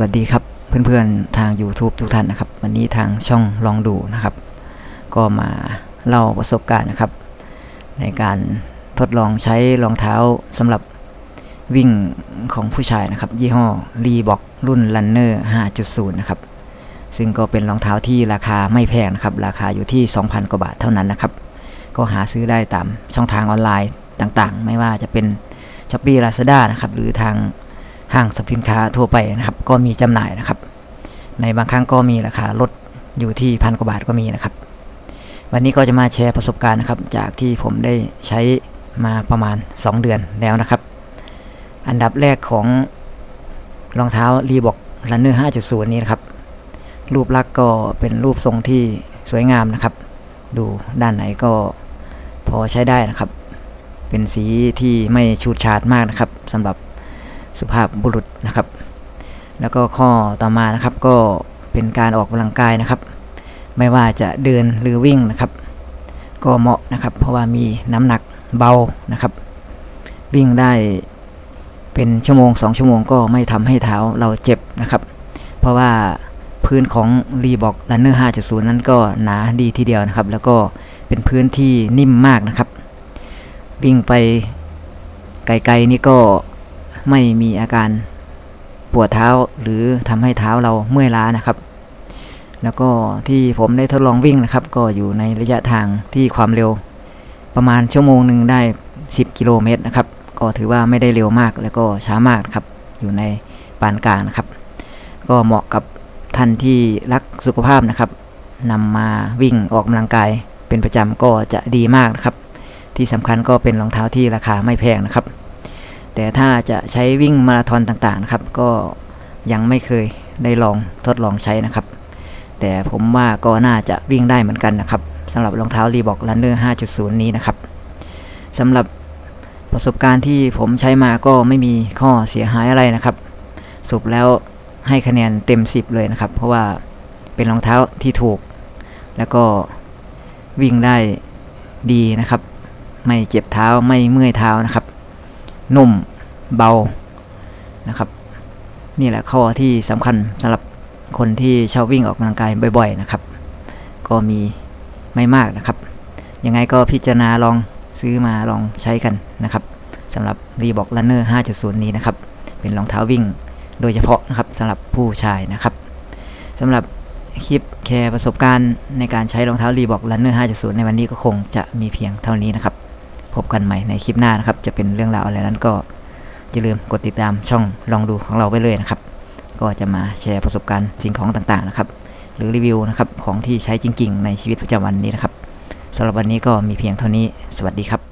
วัสดีครับเพื่อนๆทาง YouTube ทุกท่านนะครับ วันนี้ทางช่องลองดูนะครับ ก็มาเล่าประสบการณ์นะครับ ในการทดลองใช้รองเท้าสำหรับวิ่งของผู้ชายนะครับ ยี่ห้อ Reebok รุ่น Runner 5.0 นะครับ ซึ่งก็เป็นรองเท้าที่ราคาไม่แพงนะครับ ราคาอยู่ที่ 2,000 กว่าบาทเท่านั้นนะครับ ก็หาซื้อได้ตามช่องทางออนไลน์ต่างๆ ไม่ว่าจะเป็น s h อ p e e Lazada นะครับหรือทาง ห้างสรรพสินค้าทั่วไปนะครับ ก็มีจำหน่ายนะครับ ในบางครั้งก็มีราคาลดอยู่ที่พันกว่าบาทก็มีนะครับ วันนี้ก็จะมาแชร์ประสบการณ์นะครับ จากที่ผมได้ใช้มาประมาณ 2 เดือนแล้วนะครับ อันดับแรกของรองเท้ารีบอก Runner 5.0 นี้นะครับ รูปลักษณ์ก็เป็นรูปทรงที่สวยงามนะครับ ดูด้านไหนก็พอใช้ได้นะครับ เป็นสีที่ไม่ฉูดฉาดมากนะครับสำหรับ สุภาพบุรุษนะครับ แล้วก็ข้อต่อมานะครับก็เป็นการออกกำลังกายนะครับ ไม่ว่าจะเดินหรือวิ่งนะครับ ก็เหมาะนะครับ เพราะว่ามีน้ำหนักเบานะครับ วิ่งได้เป็นชั่วโมง 2 ชั่วโมงก็ไม่ทำให้เท้าเราเจ็บนะครับ เพราะว่าพื้นของ Reebok Runner 5.0 นั้นก็หนาดีทีเดียวนะครับ แล้วก็เป็นพื้นที่นิ่มมากนะครับ วิ่งไปไกลๆนี่ก็ ไม่มีอาการปวดเท้าหรือทำให้เท้าเราเมื่อยล้านะครับ แล้วก็ที่ผมได้ทดลองวิ่งนะครับ ก็อยู่ในระยะทางที่ความเร็ว ประมาณชั่วโมงหนึ่งได้ 10 กิโลเมตรนะครับ ก็ถือว่าไม่ได้เร็วมากแล้วก็ช้ามากนะครับ อยู่ในปานกลางนะครับ ก็เหมาะกับท่านที่รักสุขภาพนะครับนำมาวิ่งออกกำลังกายเป็นประจำก็จะดีมากนะครับ ที่สำคัญก็เป็นรองเท้าที่ราคาไม่แพงนะครับ แต่ถ้าจะใช้วิ่งมาราธอนต่างๆนะครับ ก็ยังไม่เคยได้ลองทดลองใช้นะครับ แต่ผมว่าก็น่าจะวิ่งได้เหมือนกันนะครับสำหรับรองเท้า Reebok Runner 5.0 นี้นะครับสำหรับประสบการณ์ที่ผมใช้มาก็ไม่มีข้อเสียหายอะไรนะครับสรุปแล้วให้คะแนนเต็ม 10 เลยนะครับ เพราะว่าเป็นรองเท้าที่ถูก แล้วก็วิ่งได้ดีนะครับ ไม่เจ็บเท้าไม่เมื่อยเท้านะครับ นุ่มเบานะครับ นี่แหละข้อที่สำคัญสำหรับคนที่ชอบวิ่งออกกำลังกายบ่อย ๆนะครับ ก็มีไม่มากนะครับ ยังไงก็พิจารณาลองซื้อมาลองใช้กันนะครับสำหรับ Reebok Runner 5.0 นี้นะครับ เป็นรองเท้าวิ่งโดยเฉพาะนะครับสำหรับผู้ชายนะครับสำหรับคลิปแชร์ประสบการณ์ในการใช้รองเท้า Reebok Runner 5.0 ในวันนี้ก็คงจะมีเพียงเท่านี้นะครับ พบกันใหม่ในคลิปหน้านะครับ จะเป็นเรื่องราวอะไรนั้นก็อย่าลืมกดติดตามช่องลองดูของเราไว้เลยนะครับ ก็จะมาแชร์ประสบการณ์สิ่งของต่างๆนะครับ หรือรีวิวนะครับของที่ใช้จริง ๆ ในชีวิตประจำวันนี้นะครับสำหรับวันนี้ก็มีเพียงเท่านี้ สวัสดีครับ